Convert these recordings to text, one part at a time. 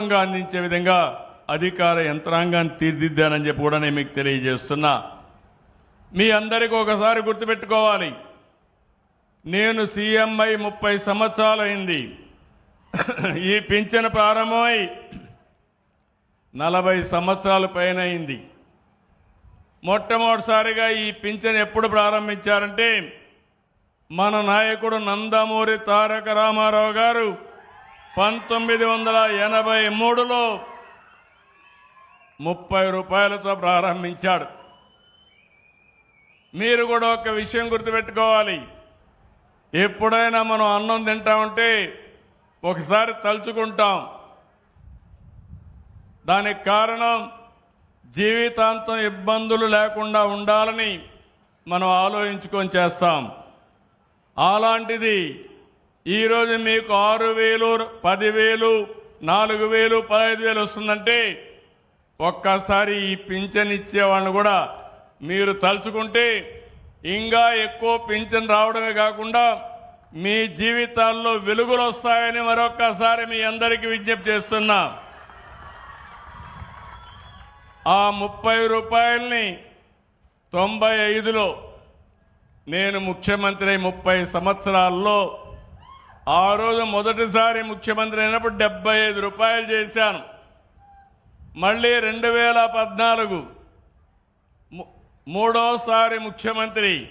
అందించే విధంగా అధికార యంత్రాంగాన్ని తీర్దిద్దానని చెప్పి కూడా నేను మీకు తెలియజేస్తున్నా. మీ అందరికీ ఒకసారి గుర్తుపెట్టుకోవాలి. నేను సీఎంఐ ముప్పై సంవత్సరాలైంది. ఈ పింఛను ప్రారంభమై నలభై సంవత్సరాల పైన అయింది మొట్టమొదటిసారిగా ఈ పింఛన్ ఎప్పుడు ప్రారంభించారంటే మన నాయకుడు నందమూరి తారక రామారావు గారు పంతొమ్మిది వందల ఎనభై మూడులో ముప్పై రూపాయలతో ప్రారంభించాడు. మీరు కూడా ఒక విషయం గుర్తుపెట్టుకోవాలి. ఎప్పుడైనా మనం అన్నం తింటామంటే ఒకసారి తలుచుకుంటాం. దానికి కారణం జీవితాంతం ఇబ్బందులు లేకుండా ఉండాలని మనం ఆలోచించుకొని చేస్తాం. అలాంటిది ఈరోజు మీకు ఆరు వేలు పదివేలు నాలుగు వేలు పదహైదు వేలు వస్తుందంటే ఒక్కసారి ఈ పింఛన్ ఇచ్చేవాళ్ళని కూడా మీరు తలుచుకుంటే ఇంకా ఎక్కువ పింఛన్ రావడమే కాకుండా మీ జీవితాల్లో వెలుగులు వస్తాయని మరొక్కసారి మీ అందరికీ విజ్ఞప్తి చేస్తున్నా. ఆ ముప్పై రూపాయల్ని తొంభై ఐదులో నేను ముఖ్యమంత్రి అయి ముప్పై సంవత్సరాల్లో ఆ రోజు మొదటిసారి ముఖ్యమంత్రి అయినప్పుడు డెబ్బై ఐదు రూపాయలు చేశాను. మళ్ళీ రెండు వేల పద్నాలుగు మూడోసారి ముఖ్యమంత్రి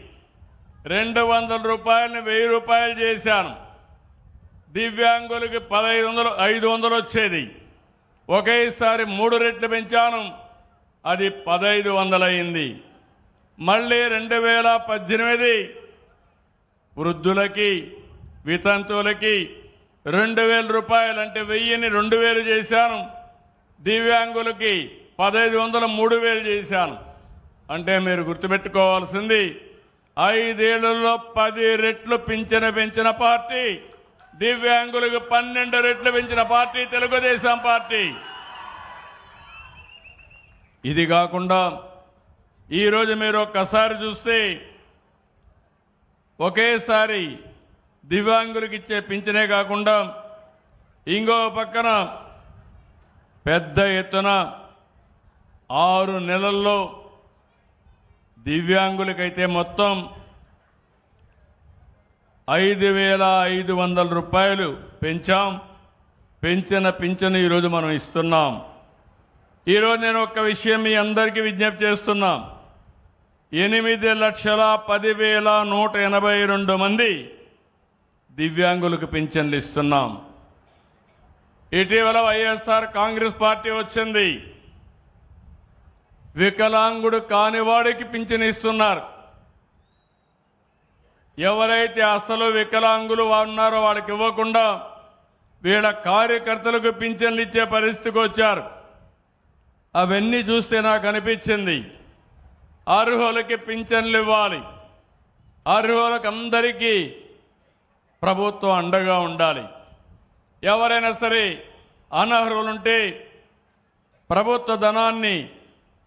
రెండు వందల రూపాయలని వెయ్యి రూపాయలు చేశాను. దివ్యాంగులకి పదహైదు వందలు ఐదు వందలు వచ్చేది. ఒకేసారి మూడు రెట్లు పెంచాను. అది పదహైదు వందలయ్యింది. మళ్ళీ రెండు వేల పద్దెనిమిది వృద్ధులకి వితంతువులకి రెండు వేల రూపాయలు అంటే వెయ్యిని రెండు వేలు చేశాను. దివ్యాంగులకి పదహైదు వందల మూడు వేలు చేశాను. అంటే మీరు గుర్తుపెట్టుకోవాల్సింది ఐదేళ్ళలో పది రెట్లు పింఛన పెంచిన పార్టీ దివ్యాంగులకు పన్నెండు రెట్లు పెంచిన పార్టీ తెలుగుదేశం పార్టీ. ఇది కాకుండా ఈరోజు మీరు ఒక్కసారి చూస్తే ఒకేసారి దివ్యాంగులకు ఇచ్చే పింఛనే కాకుండా ఇంకో పక్కన పెద్ద ఎత్తున ఆరు నెలల్లో దివ్యాంగులకైతే మొత్తం ఐదు వేల ఐదు వందల రూపాయలు పెంచాం. పెంచిన పింఛను ఈరోజు మనం ఇస్తున్నాం. ఈరోజు నేను ఒక విషయం మీ అందరికీ విజ్ఞప్తి చేస్తున్నాం. ఎనిమిది లక్షల పదివేల నూట ఎనభై రెండు మంది దివ్యాంగులకు పింఛన్లు ఇస్తున్నాం. ఇటీవల వైఎస్ఆర్ కాంగ్రెస్ పార్టీ వచ్చింది. వికలాంగుడు కానివాడికి పింఛన్ ఇస్తున్నారు. ఎవరైతే అసలు వికలాంగులు ఉన్నారో వాళ్ళకి ఇవ్వకుండా వీళ్ళ కార్యకర్తలకు పింఛన్లు ఇచ్చే పరిస్థితికి వచ్చారు. అవన్నీ చూస్తే నాకు అనిపించింది. అర్హులకి పింఛన్లు ఇవ్వాలి. అర్హులకు అందరికీ ప్రభుత్వం అండగా ఉండాలి. ఎవరైనా సరే అనర్హులుంటే ప్రభుత్వ ధనాన్ని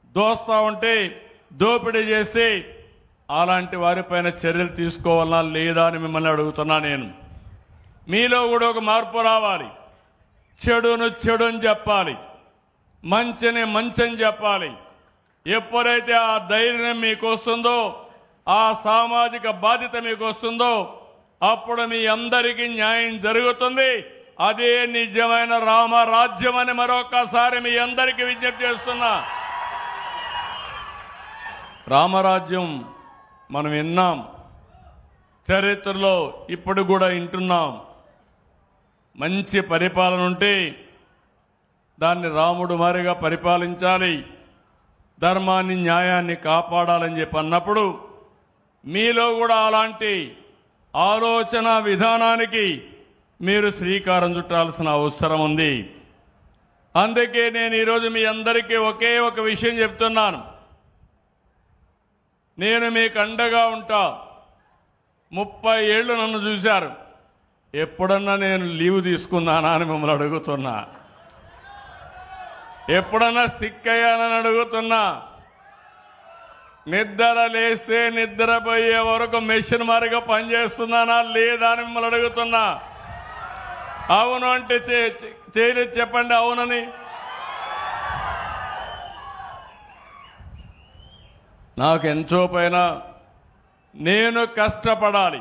దోస్తూ ఉంటే దోపిడీ చేసి అలాంటి వారిపైన చర్యలు తీసుకోవాలా లేదా అని మిమ్మల్ని అడుగుతున్నా నేను. మీలో కూడా ఒక మార్పు రావాలి. చెడును చెడుని చెప్పాలి. మంచిని మంచని చెప్పాలి. ఎప్పుడైతే ఆ ధైర్యం మీకు వస్తుందో ఆ సామాజిక బాధ్యత మీకు వస్తుందో అప్పుడు మీ అందరికీ న్యాయం జరుగుతుంది. అదే నిజమైన రామరాజ్యం అని మరొకసారి మీ అందరికీ విజ్ఞప్తి చేస్తున్నా. రామరాజ్యం మనం విన్నాం. చరిత్రలో ఇప్పుడు కూడా వింటున్నాం. మంచి పరిపాలన ఉంటే దాన్ని రాముడు మారిగా పరిపాలించాలి. ధర్మాన్ని న్యాయాన్ని కాపాడాలని చెప్పి అన్నప్పుడు మీలో కూడా అలాంటి ఆలోచన విధానానికి మీరు శ్రీకారం చుట్టాల్సిన అవసరం ఉంది. అందుకే నేను ఈరోజు మీ అందరికీ ఒకే ఒక విషయం చెప్తున్నాను. నేను మీకు అండగా ఉంటా. ముప్పై ఏళ్ళు నన్ను చూశారు. ఎప్పుడన్నా నేను లీవ్ తీసుకున్నానా అని మిమ్మల్ని అడుగుతున్నా. ఎప్పుడన్నా సిక్ అయ్యానని అడుగుతున్నా. నిద్ర లేస్తే నిద్రపోయే వరకు మెషిన్ మారిగా పనిచేస్తున్నానా లేదా అని మిమ్మల్ని అడుగుతున్నా. అవును అంటే చే- చేయలేదు చెప్పండి అవునని. నాకు ఎంతో పైన నేను కష్టపడాలి.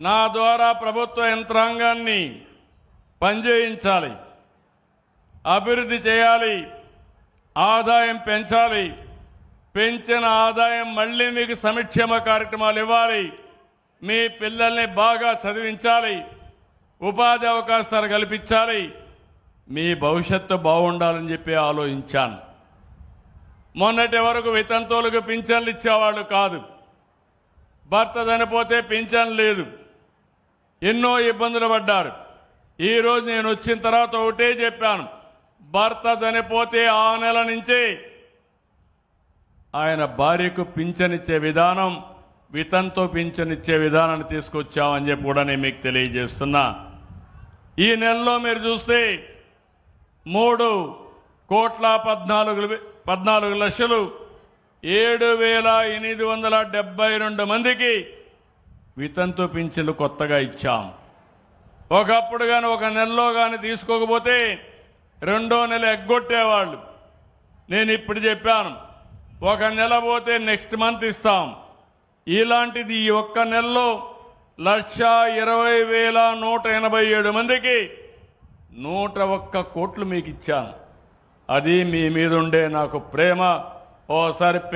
నా ద్వారా ప్రభుత్వ యంత్రాంగాన్ని పనిచేయించాలి. అభివృద్ధి చేయాలి. ఆదాయం పెంచాలి. పెంచిన ఆదాయం మళ్ళీ మీకు సంక్షేమ కార్యక్రమాలు ఇవ్వాలి. మీ పిల్లల్ని బాగా చదివించాలి. ఉపాధి అవకాశాలు కల్పించాలి. మీ భవిష్యత్తు బాగుండాలని చెప్పి ఆలోచించాను. మొన్నటి వరకు వితంతువులకు పింఛన్లు ఇచ్చేవాళ్ళు కాదు. భర్త చనిపోతే పింఛన్ లేదు. ఎన్నో ఇబ్బందులు పడ్డారు. ఈరోజు నేను వచ్చిన తర్వాత ఒకటే చెప్పాను. భర్త చనిపోతే ఆ నెల నుంచి ఆయన భార్యకు పింఛనిచ్చే విధానం వితంతో పింఛనిచ్చే విధానాన్ని తీసుకొచ్చామని చెప్పి కూడా నేను మీకు తెలియజేస్తున్నా. ఈ నెలలో మీరు చూస్తే మూడు కోట్ల పద్నాలుగు పద్నాలుగు లక్షలు ఏడు వేల ఎనిమిది వందల డెబ్బై రెండు మందికి వితంతు పింఛన్లు కొత్తగా ఇచ్చాం. ఒకప్పుడు కానీ ఒక నెలలో కానీ తీసుకోకపోతే రెండో నెల ఎగ్గొట్టేవాళ్ళు. నేను ఇప్పుడు చెప్పాను ఒక నెల పోతే నెక్స్ట్ మంత్ ఇస్తాం. ఇలాంటిది ఈ ఒక్క నెలలో లక్ష ఇరవై వేల నూట ఎనభై ఏడు మందికి నూట ఒక్క కోట్లు మీకు ఇచ్చాను. అది మీ మీద ఉండే నాకు ప్రేమ. ఓసారి